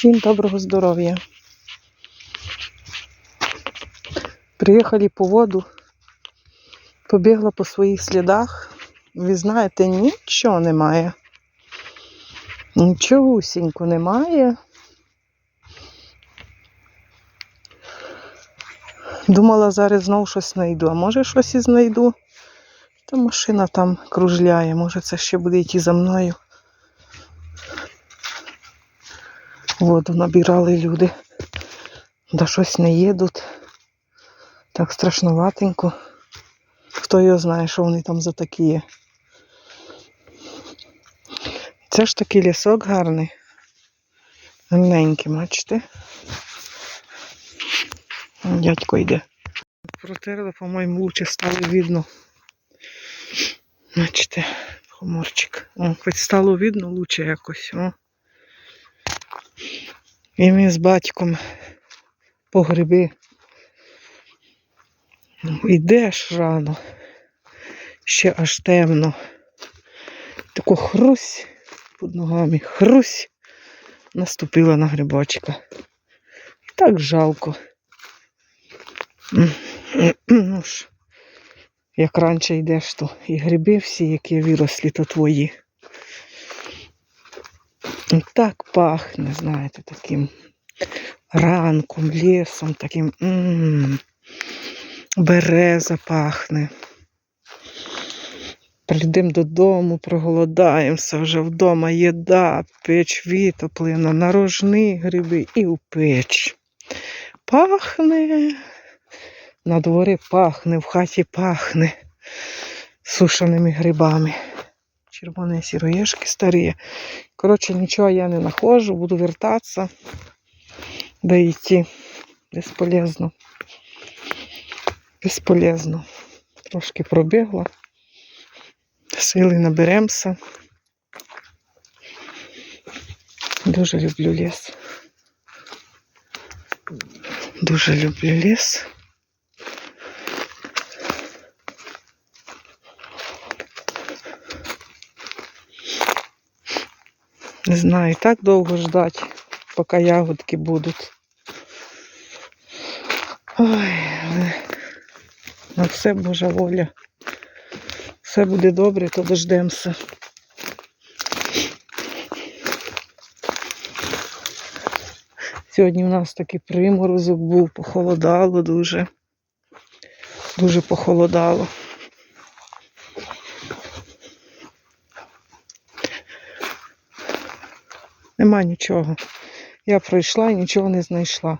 Всім доброго здоров'я. Приїхали по воду, побігла по своїх слідах. Ви знаєте, нічого немає. Нічогусінько немає. Думала, зараз знову щось знайду. А може щось і знайду. Та машина там кружляє, може це ще буде йти за мною. Воду набирали люди. Да щось не їдуть. Так страшноватенько. Хто його знає, що вони там за такі є. Це ж такий лісок гарний. Гарненький, бачите? Дядько йде. Протерли, по-моєму, лучше стало видно. Бачите, хоморчик. О, хоч стало видно лучше якось. О. І ми з батьком по гриби. Ну, Йдеш рано, ще аж темно. Тако хрусь під ногами, хрусь, наступила на грибочка. Так жалко. Ну ж, як раніше йдеш, то і гриби всі, які вирослі, то твої. Так пахне, знаєте, таким ранком, лісом, таким м береза пахне. Прийдемо додому, проголодаємося, вже вдома їда, печ витоплена, нарожні гриби і у печ. Пахне, на дворі пахне, в хаті пахне сушеними грибами. Червоні сіроєшки старі. Коротше, нічого я не знаходжу, буду вертатися, да йти. Безполезно. Безполезно. Трошки пробігла. Сили наберемося. Дуже люблю ліс. Дуже люблю ліс. Не знаю, так довго ждать, поки ягодки будуть. Ой, на все Божа воля. Все буде добре, то дождемося. Сьогодні у нас такий приморозок був, похолодало дуже. Дуже похолодало. Нема нічого. Я пройшла і нічого не знайшла.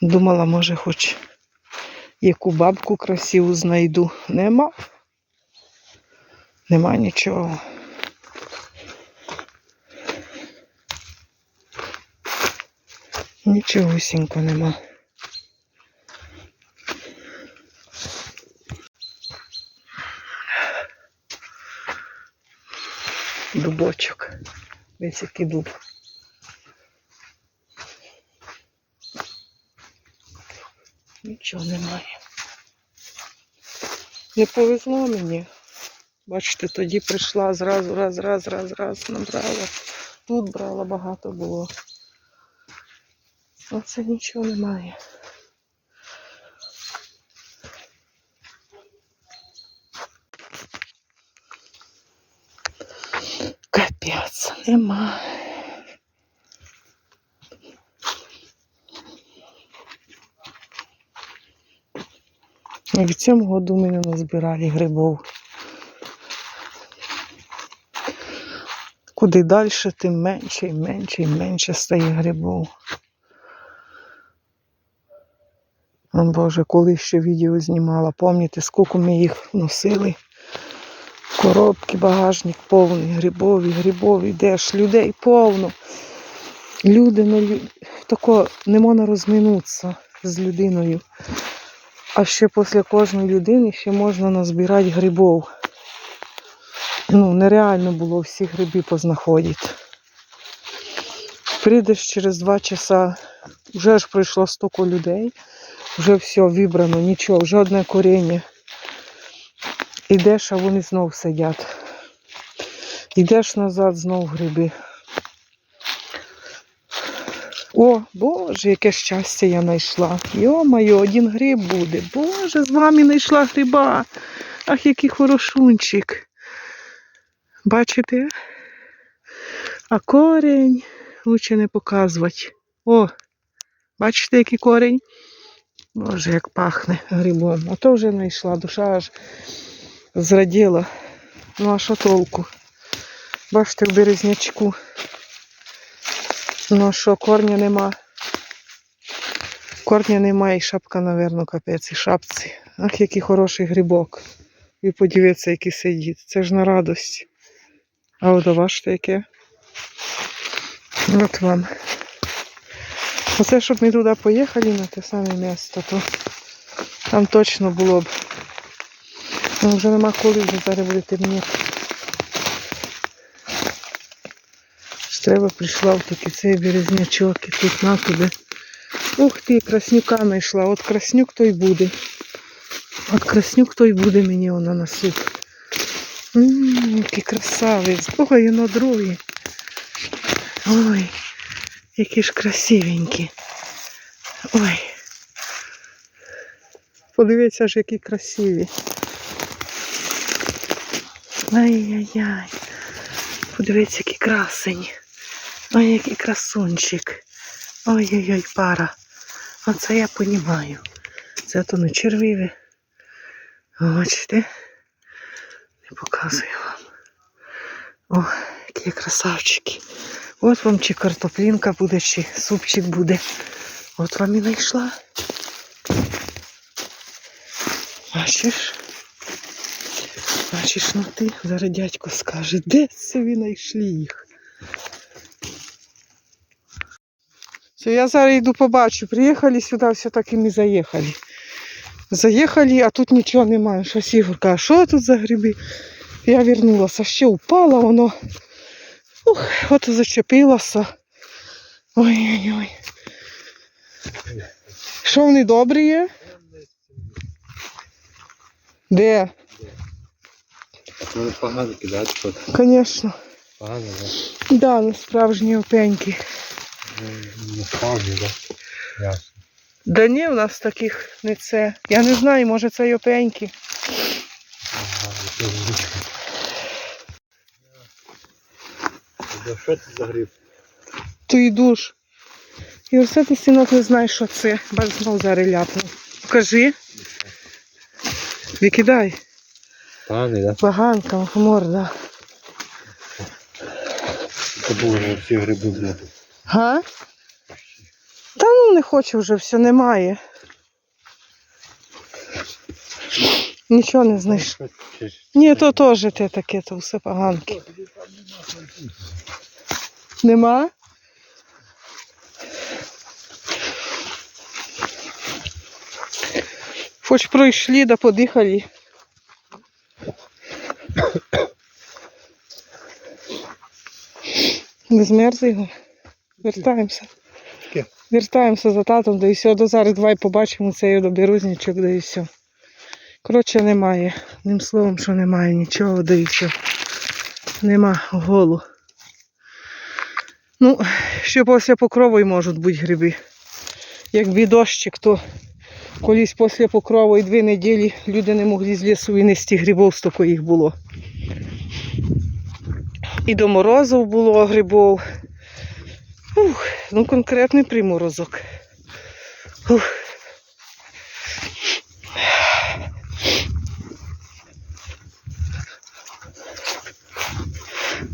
Думала, може, хоч яку бабку красиву знайду. Нема. Нема нічого. Нічогосінько нема. Дубочок. Весь який дуб. Нічого немає. Не повезло мені. Бачите, тоді прийшла зразу, раз, раз, раз, раз набрала. Тут брала багато було. Оце нічого немає. Нема. І в цьому году ми не назбирали грибов. Куди далі, тим менше і менше і менше стає грибов. О Боже, коли ще відео знімала, пам'ятаєте, скільки ми їх носили? Коробки, багажник повний, грибові, грибові, йдеш, людей повно. Люди лю... тако не можна розминутися з людиною. А ще після кожної людини ще можна назбирати грибов. Ну, нереально було всі гриби познаходити. Прийдеш через два часа, вже ж пройшло стільки людей, вже все вибрано, нічого, вже одне коріння. Ідеш, а вони знов сидять. Йдеш назад, знов гриби. О, Боже, яке щастя я знайшла. Йо-моє, один гриб буде. Боже, з вами знайшла гриба. Ах, який хорошунчик. Бачите? А корінь лучше не показувати. О, бачите, який корінь? Боже, як пахне грибом. А то вже знайшла, душа аж зраділа. Ну а що толку? Бачите, в березнячку. Ну а що, корня нема. Корня нема і шапка, напевно, капець, і шапці. Ах, який хороший грибок. І подивіться, який сидить. Це ж на радость. А от бачите, яке. От вам. Оце, щоб ми туди поїхали на те саме місто, то там точно було б. Ну, вже нема коли вже зараз буде темніти. Треба прийшла в такий цей березнячок і тут на тобі. Ух ти, краснюка знайшла. От краснюк той буде. От краснюк той буде мені вона на суп. Ммм, який красавець. Ой, воно друге. Ой, які ж красивенькі. Ой. Подивіться ж, які красиві. Ай-яй-яй. Подивіться, який красень. Ой, який красунчик. Ой-ой-ой, пара. Оце я понімаю. Це то не червиві. Бачите? Не показую вам. О, які красавчики. От вам чи картоплінка буде, чи супчик буде. От вам і знайшла. Бачиш? Бачиш, ну ти зараз дядько скаже, де це ви знайшли їх? Все, я зараз йду побачу. Приїхали сюди, все так і ми заїхали. Заїхали, а тут нічого немає. Щось Ігор каже, що тут за гриби? Я вернулася, ще упала воно. Ух, от і зачепилася. Ой-ой-ой. Що вони добрі є? Де? Ну, погано кидати, що Звісно. погано, да? Да, ну справжні опеньки. Ну, Не справді, да? Ясно. Да ні, у нас таких не це. Я не знаю, може це й опеньки. Да Що це за гриб? То й душ. І все ти синок не знаєш, що це. Бач, знов зараз ляпнув. Покажи. Викидай. Поганий, да? Поганка. Це було вже всі гриби, блядь. Га? Та ну не хочу вже, все немає. Нічого не ж- Ні, то теж те таке, то все поганки. Нема? Хоч пройшли да подихали. Не змерз його? Вертаємося. Вертаємося за татом, да і все. До зараз давай побачимо цей доберузничок, да і все. Коротше, немає. Ним словом, що немає нічого, да і все. Нема голу. Ну, ще після покрову й можуть бути гриби. Якби дощик, то колись після покрову і дві неділі люди не могли з лісу винести грибов, стільки їх було. І до морозів було грибов. Ух, ну конкретний приморозок. Ух.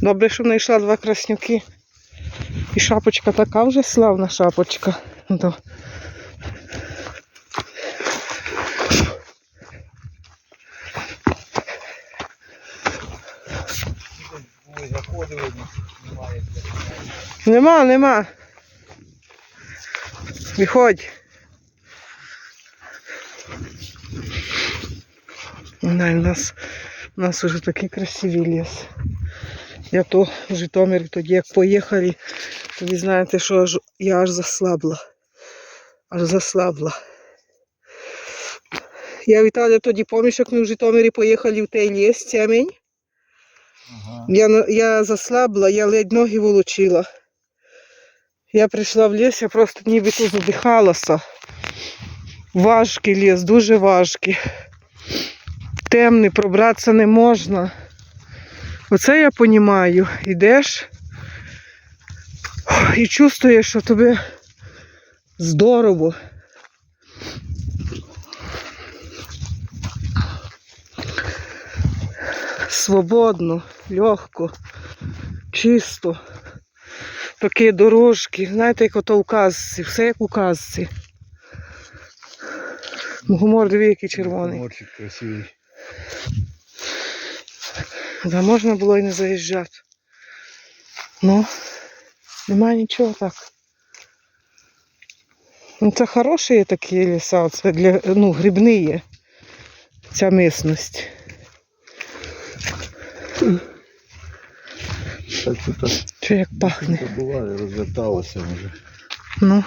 Добре, що знайшла два краснюки. І шапочка така вже славна шапочка. Немає. Нема, нема. Виходь. Да, у нас, у нас уже такий красивий ліс. Я то в Житомирі тоді як поїхали, то ви знаєте, що аж, я аж заслабла. Аж заслабла. Я Віталя тоді пам'ятаєш, як ми в Житомирі поїхали в той ліс, темень. Ага. Я, я заслабла, я ледь ноги волочила. Я прийшла в ліс, я просто нібито задихалася. Важкий ліс, дуже важкий. Темний, пробратися не можна. Оце я понімаю. Йдеш і чувствуєш, що тобі здорово. Свободно, легко, чисто. Такі дорожки, знаєте, як ото у казці, все як у казці. Диви, який червоний. Морчик красивий. Да, можна було і не заїжджати. Ну, немає нічого так. Ну, це хороші такі ліса, це для, ну, грибні є. Ця місність. Так тут Чи як пахне? буває, розверталося вже. Ну,